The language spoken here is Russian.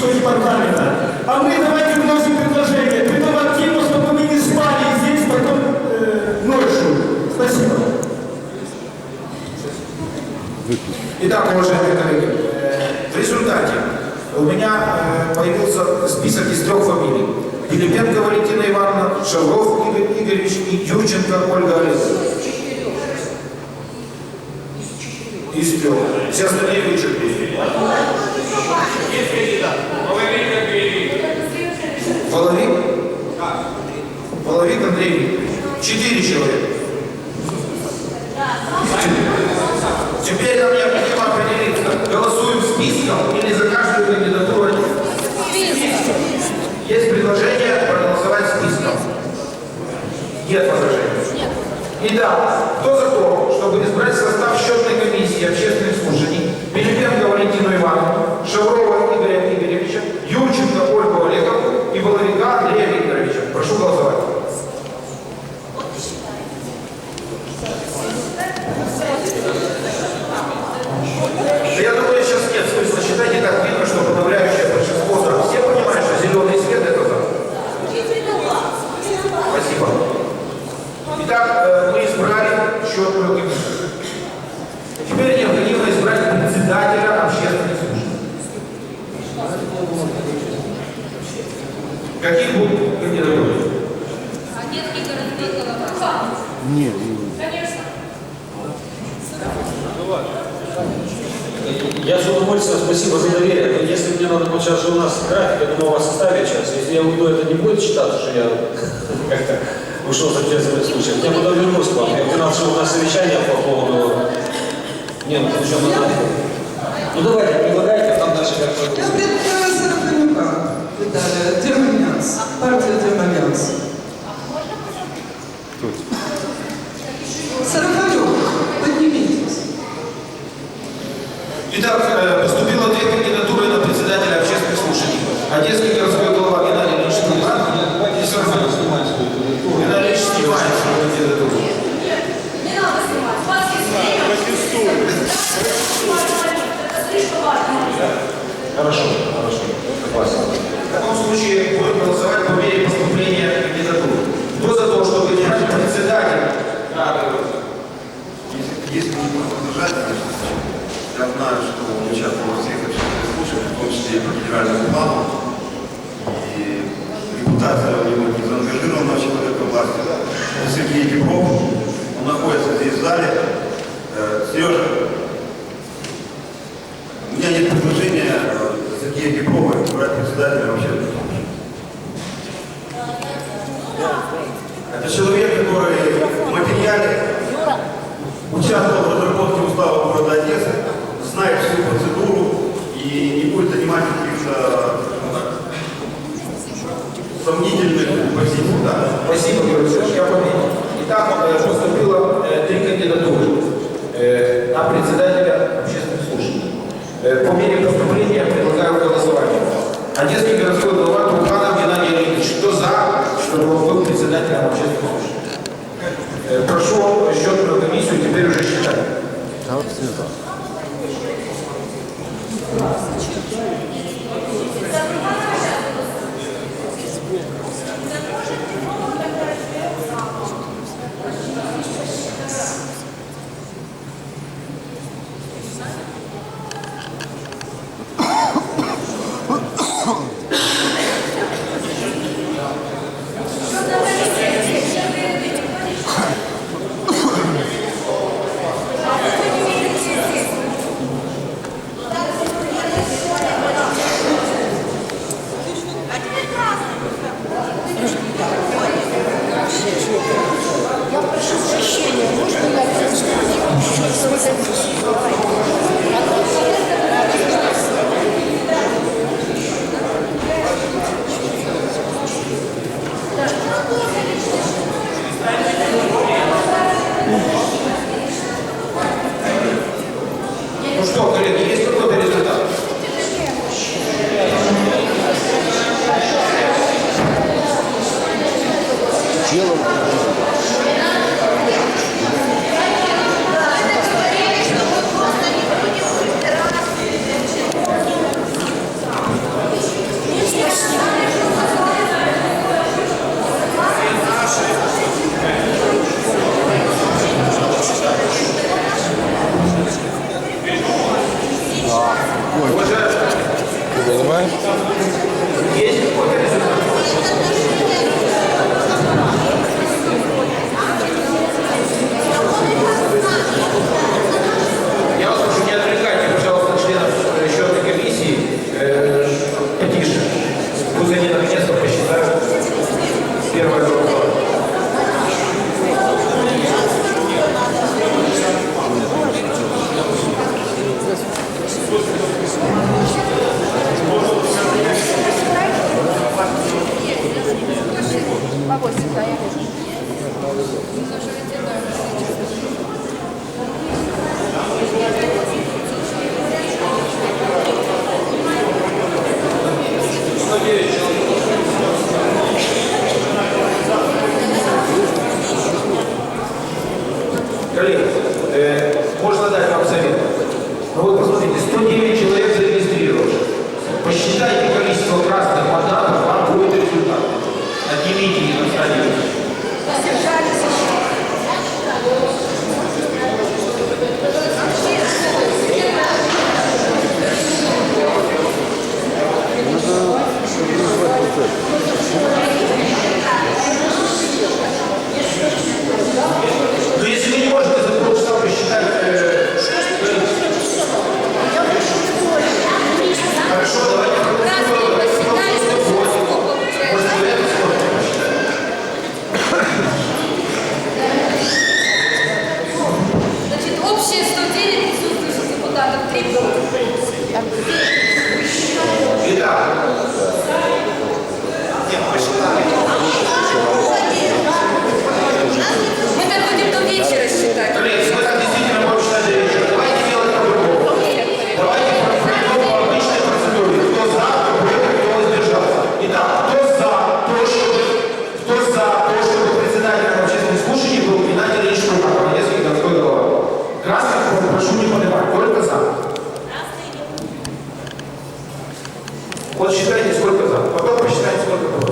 юридического департамента. А мы давайте вносим предложение. Притом активно, чтобы мы не спали здесь потом э, ночью. Спасибо. Итак, уважаемые коллеги, э, в результате у меня э, появился список из трех фамилий. Пилипенко Валентина Ивановна, Шавров Игорь Игоревич и Юрченко Ольга Олеговна. Из трех. Все остальные Викторович. Четыре человека. Теперь нам необходимо определиться, голосуем списком или за каждую кандидатуру отдельно. Есть предложение проголосовать списком. Нет возражений. Итак, кто за то, чтобы избрать состав счетной комиссии общественных слушаний Пилипенко Валентину Ивановну, Шаврова Игоря Игоревича, Юрченко Ольгу Олеговну и Воловика Андрея Викторовича? Прошу голосовать. Да я думаю, сейчас нет смысла считать, и так видно, что подавляющее большинство за. Все понимают, что зеленый свет это за. Спасибо. Итак, э, мы избрали счетную комиссию. Теперь необходимо избрать председателя общественных служб. Какие будут кандидатуры? А детский городской голова? Нет, Конечно. Я с удовольствием, спасибо за доверие. Но если мне надо, вот сейчас же у нас график, я думаю, вас составить сейчас. Если я уйду, это не будет считаться, что я как-то ушел за ответственный случай. Я потом вернусь к вам. Я 12 часов у нас совещание по поводу... Нет, ну что там? Ну давайте, Э, поступило две кандидатуры на председателя общественных слушаний. Одесский городской глава Геннадий Ильич Сарфанов. Геннадий Ильич снимает свою кандидатуру. Не надо снимать. Вас есть время. Это слишком важно. Хорошо, хорошо. Согласен. В таком случае будем голосовать по мере поступления кандидатур. Кто за то, чтобы избрать председателя? Да, Если не продолжать, конечно, я знаю, что он участвовал во всех общественных слушаниях, в том числе и по федеральному плану. И репутация у него не заангажированного человека власти. Это Сергей Кипров, он находится здесь в зале. Э, Сережа, у меня нет предложения э, Сергея Кипрова избрать председателя слушаний. Это человек, который в материале участвовал в разработке и не будет занимать каких-то так, сомнительных позиций. Да. Спасибо, Георгий Алексеевич, я понял. Итак, э, поступило э, три кандидатуры э, на председателя общественных слушаний. Э, По мере поступления предлагаю голосование. Одесский городской глава Труханов Геннадий Леонидович. Кто за, чтобы он был председателем общественных слушаний? Э, Прошу счетную комиссию теперь уже считать. да, все за. Ой. Есть. Вот считайте, сколько за. Потом посчитайте, сколько было.